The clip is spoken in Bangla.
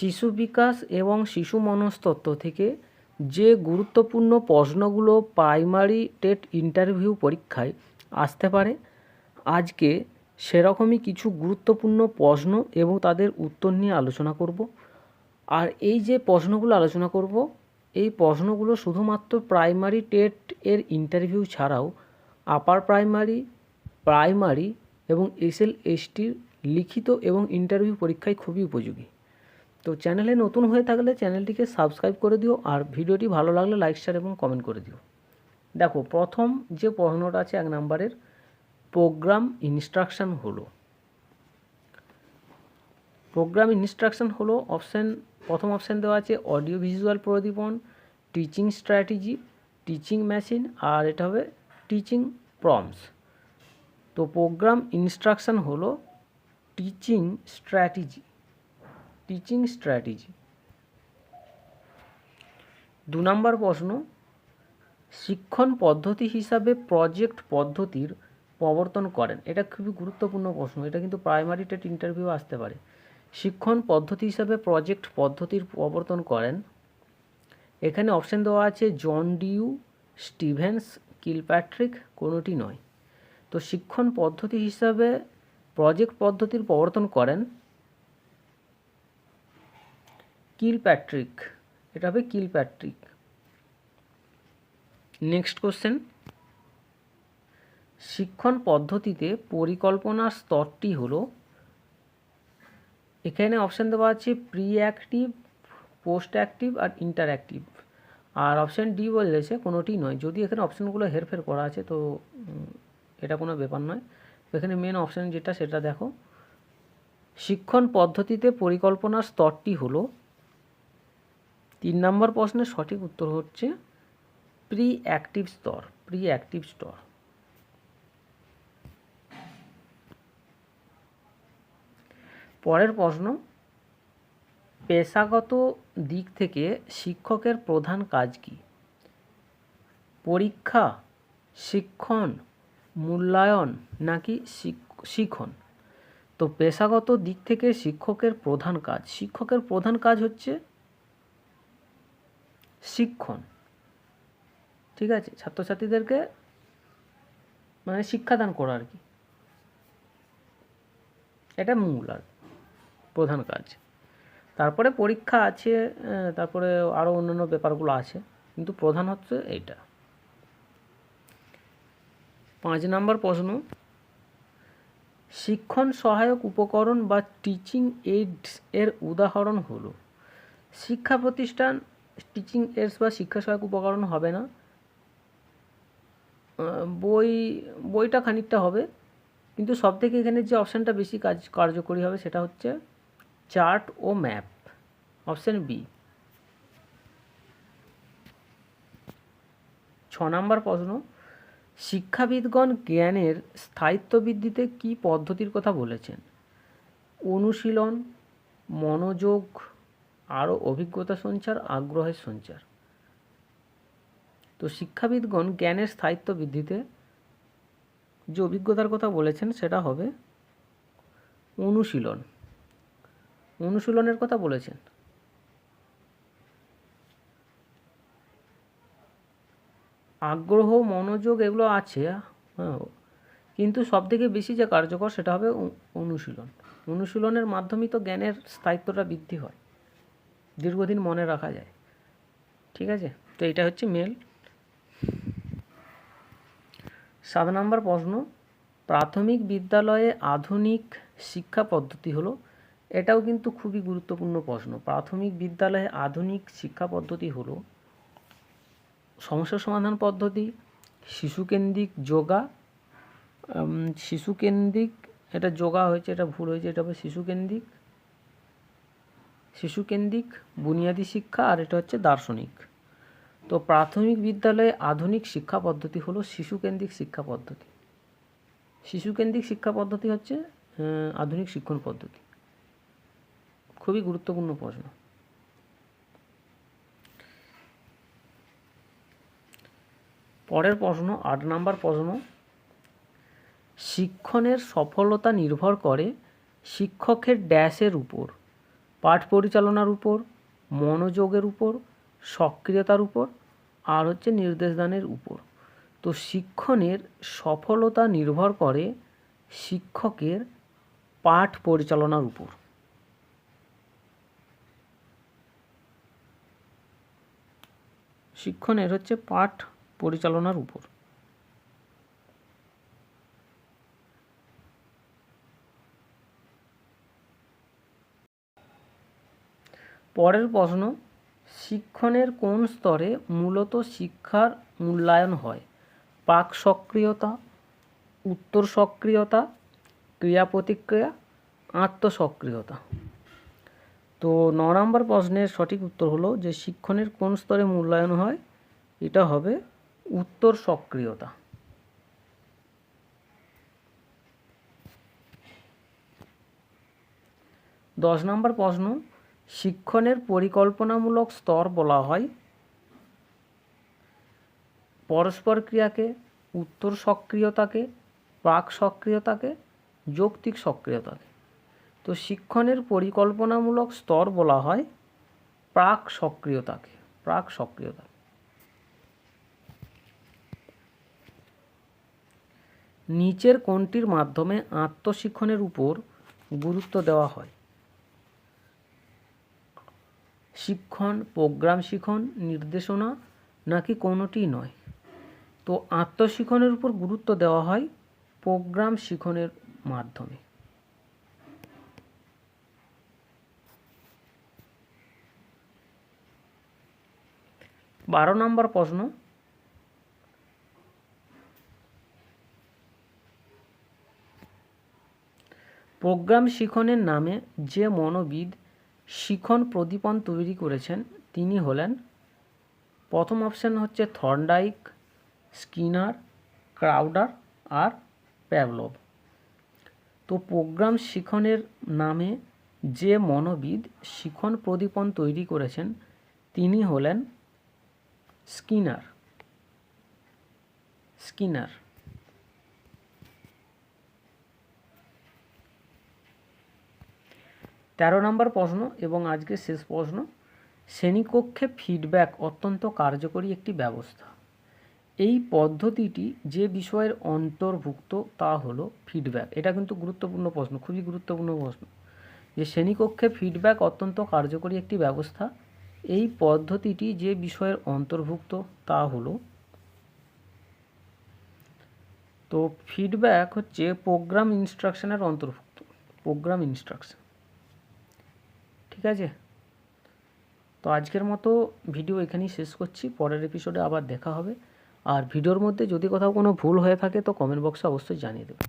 শিশু বিকাশ এবং শিশু মনস্তত্ত্ব থেকে যে গুরুত্বপূর্ণ প্রশ্নগুলো প্রাইমারি টেট ইন্টারভিউ পরীক্ষায় আসতে পারে, আজকে সেরকমই কিছু গুরুত্বপূর্ণ প্রশ্ন এবং তাদের উত্তর নিয়ে আলোচনা করব। আর এই যে প্রশ্নগুলো আলোচনা করব, এই প্রশ্নগুলো শুধুমাত্র প্রাইমারি টেট এর ইন্টারভিউ ছাড়াও আপার প্রাইমারি প্রাইমারি এবং এসএল এসটির লিখিত এবং ইন্টারভিউ পরীক্ষায় খুবই উপযোগী। তো চ্যানেলে নতুন হয়ে থাকলে চ্যানেলটিকে সাবস্ক্রাইব করে দিও আর ভিডিওটি ভালো লাগলে লাইক শেয়ার এবং কমেন্ট করে দিও। দেখো, প্রথম যে প্রশ্নটা আছে এক নম্বরের প্রোগ্রাম ইনস্ট্রাকশন হলো। প্রোগ্রাম ইনস্ট্রাকশন হলো অপশান প্রথম অপশান দেওয়া আছে অডিও ভিজুয়াল প্রদীপন টিচিং স্ট্র্যাটেজি টিচিং মেশিন আর এটা হবে টিচিং প্রমস তো প্রোগ্রাম ইনস্ট্রাকশন হলো টিচিং স্ট্র্যাটেজি টিচিং স্ট্র্যাটেজি। দু নম্বর প্রশ্ন, শিক্ষণ পদ্ধতি হিসাবে প্রজেক্ট পদ্ধতির প্রবর্তন করেন। এটা খুবই গুরুত্বপূর্ণ প্রশ্ন, এটা কিন্তু প্রাইমারি টেট ইন্টারভিউ আসতে পারে। শিক্ষণ পদ্ধতি হিসাবে প্রজেক্ট পদ্ধতির প্রবর্তন করেন। এখানে অপশান দেওয়া আছে, জন ডিউ স্টিভেন্স কিলপ্যাট্রিক, কোনোটি নয়। তো শিক্ষণ পদ্ধতি হিসাবে প্রজেক্ট পদ্ধতির প্রবর্তন করেন। কিলপ্যাট্রিক। এটা হবে কিলপ্যাট্রিক। নেক্সট কোশ্চেন শিক্ষণ পদ্ধতিতে পরিকল্পনার স্তরটি হলো, এখানে অপশান দেওয়া আছে প্রি অ্যাক্টিভ পোস্ট অ্যাক্টিভ আর ইন্টারঅ্যাক্টিভ আর অপশান ডি বলেছে কোনোটি নয়। যদি এখানে অপশানগুলো হেরফের করা আছে তো এটা কোনো ব্যাপার নয়। এখানে মেন অপশান যেটা সেটা দেখো। শিক্ষণ পদ্ধতিতে পরিকল্পনার স্তরটি হলো তিন নম্বর প্রশ্নের সঠিক উত্তর হচ্ছে প্রি অ্যাক্টিভ স্তর প্রি অ্যাক্টিভ স্তর পরের প্রশ্ন, পেশাগত দিক থেকে শিক্ষকের প্রধান কাজ কি? পরীক্ষা, শিক্ষণ, মূল্যায়ন নাকি শিখন? তো পেশাগত দিক থেকে শিক্ষকের প্রধান কাজ, শিক্ষকের প্রধান কাজ হচ্ছে শিক্ষণ। ঠিক আছে? ছাত্রছাত্রীদেরকে মানে শিক্ষাদান করা আর কি। এটা মূল আর প্রধান কাজ। তারপরে পরীক্ষা আছে তারপরে আরও অন্যান্য ব্যাপারগুলো আছে, কিন্তু প্রধান হচ্ছে এইটা। পাঁচ নম্বর প্রশ্ন, শিক্ষণ সহায়ক উপকরণ বা টিচিং এইডস এর উদাহরণ হলো, শিক্ষা প্রতিষ্ঠান টিচিং এইডস বা শিক্ষা সহায়ক উপকরণ হবে না। বই, বইটা খানিকটা হবে। কিন্তু সব থেকে এখানে যে অপশানটা বেশি কাজ, কার্যকরী হবে সেটা হচ্ছে চার্ট ও ম্যাপ। Option B. ছ নম্বর প্রশ্ন। শিক্ষাবিদগণ জ্ঞানের স্থায়িত্ব বৃদ্ধিতে কী পদ্ধতির কথা বলেছেন? অনুশীলন, মনোযোগ আরও অভিজ্ঞতা সঞ্চার, আগ্রহের সঞ্চার। তো শিক্ষাবিদগণ জ্ঞানের স্থায়িত্ব বৃদ্ধিতে যে অভিজ্ঞতার কথা বলেছেন সেটা হবে অনুশীলন। অনুশীলনের কথা বলেছেন। আগ্রহ, মনোযোগ এগুলো আছে হ্যাঁ কিন্তু সব থেকে বেশি যে কার্যকর সেটা হবে অনুশীলন। অনুশীলনের মাধ্যমেই তো জ্ঞানের স্থায়িত্বটা বৃদ্ধি হয়। দীর্ঘদিন মনে রাখা যায়। ঠিক আছে? তো এটা হচ্ছে মেল সাত নম্বর প্রশ্ন, প্রাথমিক বিদ্যালয়ে আধুনিক শিক্ষা পদ্ধতি হলো? এটাও কিন্তু খুবই গুরুত্বপূর্ণ প্রশ্ন। প্রাথমিক বিদ্যালয়ে আধুনিক শিক্ষা পদ্ধতি হলো? সমস্যা সমাধান পদ্ধতি, শিশুকেন্দ্রিক যোগা শিশুকেন্দ্রিক, এটা যোগা হয়েছে, এটা ভুল হয়েছে, এটা হবে শিশুকেন্দ্রিক। শিশুকেন্দ্রিক, বুনিয়াদী শিক্ষা আর এটা হচ্ছে দার্শনিক। তো প্রাথমিক বিদ্যালয়ে আধুনিক শিক্ষা পদ্ধতি হলো শিশুকেন্দ্রিক শিক্ষা পদ্ধতি। শিশুকেন্দ্রিক শিক্ষা পদ্ধতি হচ্ছে আধুনিক শিক্ষণ পদ্ধতি। খুবই গুরুত্বপূর্ণ প্রশ্ন। পরের প্রশ্ন, আট নাম্বার প্রশ্ন, শিক্ষণের সফলতা নির্ভর করে শিক্ষকের ড্যাশের উপর। পাঠ পরিচালনার উপর, মনোযোগের উপর, সক্রিয়তার উপর আর হচ্ছে নির্দেশদানের উপর। তো শিক্ষণের সফলতা নির্ভর করে শিক্ষকের পাঠ পরিচালনার উপর। শিক্ষণের হচ্ছে পাঠ পরিচালনার উপর। পরের প্রশ্ন, শিক্ষণের কোন স্তরে মূলত শিক্ষার মূল্যায়ন হয়? পাক সক্রিয়তা, উত্তর সক্রিয়তা, ক্রিয়া প্রতিক্রিয়া আত্মসক্রিয়তা তো ন নম্বর প্রশ্নের সঠিক উত্তর হলো যে শিক্ষণের কোন স্তরে মূল্যায়ন হয়? এটা হবে উত্তর সক্রিয়তা। দশ নম্বর প্রশ্ন শিক্ষণের পরিকল্পনামূলক স্তর বলা হয়। পরস্পর ক্রিয়াকে, উত্তর সক্রিয়তাকে প্রাক সক্রিয়তাকে, যৌক্তিক সক্রিয়তাকে। তো শিক্ষণের পরিকল্পনামূলক স্তর বলা হয় প্রাক সক্রিয়তাকে প্রাক সক্রিয়তা। নিচের কোনটির মাধ্যমে আত্মশিক্ষণের উপর গুরুত্ব দেওয়া হয়? শিক্ষণ, প্রোগ্রাম শিখন নির্দেশনা নাকি কোনোটি নয়। তো আত্মশিক্ষণের উপর গুরুত্ব দেওয়া হয় প্রোগ্রাম শিখনের মাধ্যমে। বারো নম্বর প্রশ্ন। প্রোগ্রাম শিখনের নামে যে মনোবিদ শিখন প্রদীপন তৈরি করেছেন। তিনি হলেন প্রথম অপশান হচ্ছে থর্নডাইক, স্কিনার, ক্রাউডার আর প্যাভলভ। তো প্রোগ্রাম শিখনের নামে যে মনোবিদ শিখন প্রদীপন তৈরি করেছেন, তিনি হলেন স্কিনার। স্কিনার। তেরো নম্বর প্রশ্ন এবং আজকের শেষ প্রশ্ন, শ্রেণীকক্ষে ফিডব্যাক অত্যন্ত কার্যকরী একটি ব্যবস্থা। এই পদ্ধতিটি যে বিষয়ের অন্তর্ভুক্ত তা হলো ফিডব্যাক এটা কিন্তু গুরুত্বপূর্ণ প্রশ্ন, খুবই গুরুত্বপূর্ণ প্রশ্ন। যে শ্রেণীকক্ষে ফিডব্যাক অত্যন্ত কার্যকরী একটি ব্যবস্থা, এই পদ্ধতিটি যে বিষয়ের অন্তর্ভুক্ত তা হলো, তো ফিডব্যাক হচ্ছে প্রোগ্রাম ইনস্ট্রাকশনের অন্তর্ভুক্ত প্রোগ্রাম ইনস্ট্রাকশন ঠিক আছে? তো আজকের মতো ভিডিও এখানেই শেষ করছি। পরের এপিসোডে আবার দেখা হবে। আর ভিডিওর মধ্যে যদি কোথাও কোনো ভুল হয়ে থাকে, তো কমেন্ট বক্সে অবশ্যই জানিয়ে দেবে।